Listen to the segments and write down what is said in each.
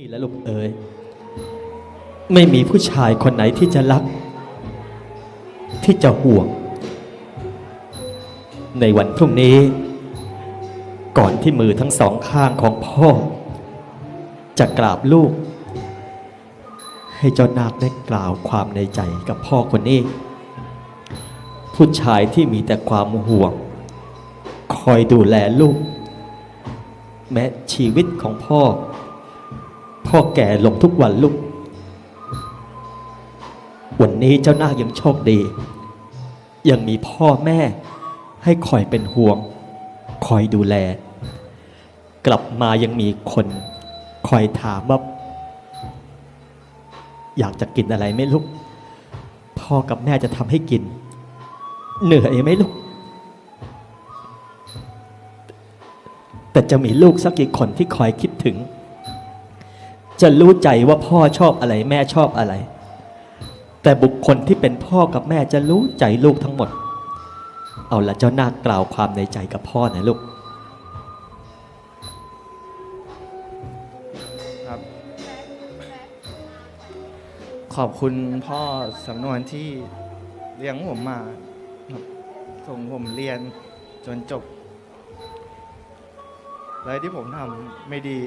นี่แหละลูกเอ๋ยไม่มีผู้ชายคนไหนที่จะรัก ที่จะห่วง ในวันพรุ่งนี้ ก่อนที่มือทั้งสองข้างของพ่อ จะกราบลูก ให้เจ้านาคได้กล่าวความในใจกับพ่อคนนี้ ผู้ชายที่มีแต่ความห่วง คอยดูแลลูก แม้ชีวิตของพ่อ พ่อแก่ลงทุกวันลูก วันนี้เจ้านาคยังโชคดี ยังมีพ่อแม่ให้คอยเป็นห่วง คอยดูแล กลับมายังมีคน คอยถามว่าอยากจะกินอะไรไหมลูก พ่อกับแม่จะทำให้กิน เหนื่อยไหมลูก แต่จะมีลูกสักกี่คนที่คอยคิดถึง จะรู้ใจว่าพ่อชอบอะไร แม่ชอบอะไร แต่บุคคลที่เป็นพ่อกับแม่จะรู้ใจลูกทั้งหมด เอาละเจ้านาคกล่าวความในใจกับพ่อนะลูกครับขอบคุณพ่อสำนวนที่เลี้ยงผมมาครับส่งผมเรียนจนจบอะไรที่ผมทำไม่ดี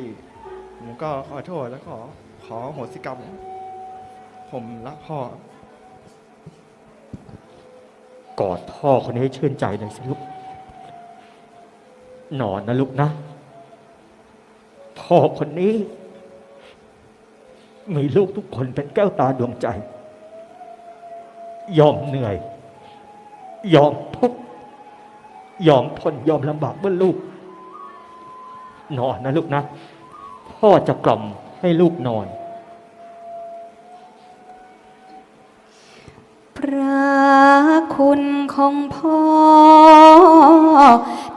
ผมก็ขอโทษและขอขอโหสิกรรม ผมรักพ่อ กอดพ่อคนนี้ให้ชื่นใจหน่อยสิลูกนอนนะลูกนะ พ่อคนนี้ มีลูกทุกคนเป็นแก้วตาดวงใจ ยอมเหนื่อย ยอมทุกข์ยอมทนยอมลำบากเพื่อลูกนอนนะลูกนะ พ่อจะกล่อมให้ลูกนอน พระคุณของพ่อ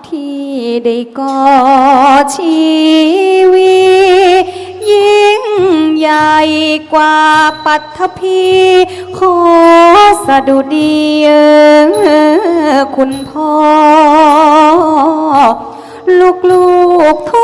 ที่ได้ก่อชีวียิ่งใหญ่กว่าปัทภีขอสะดุดีเออคุณพ่อ ลูกๆทุก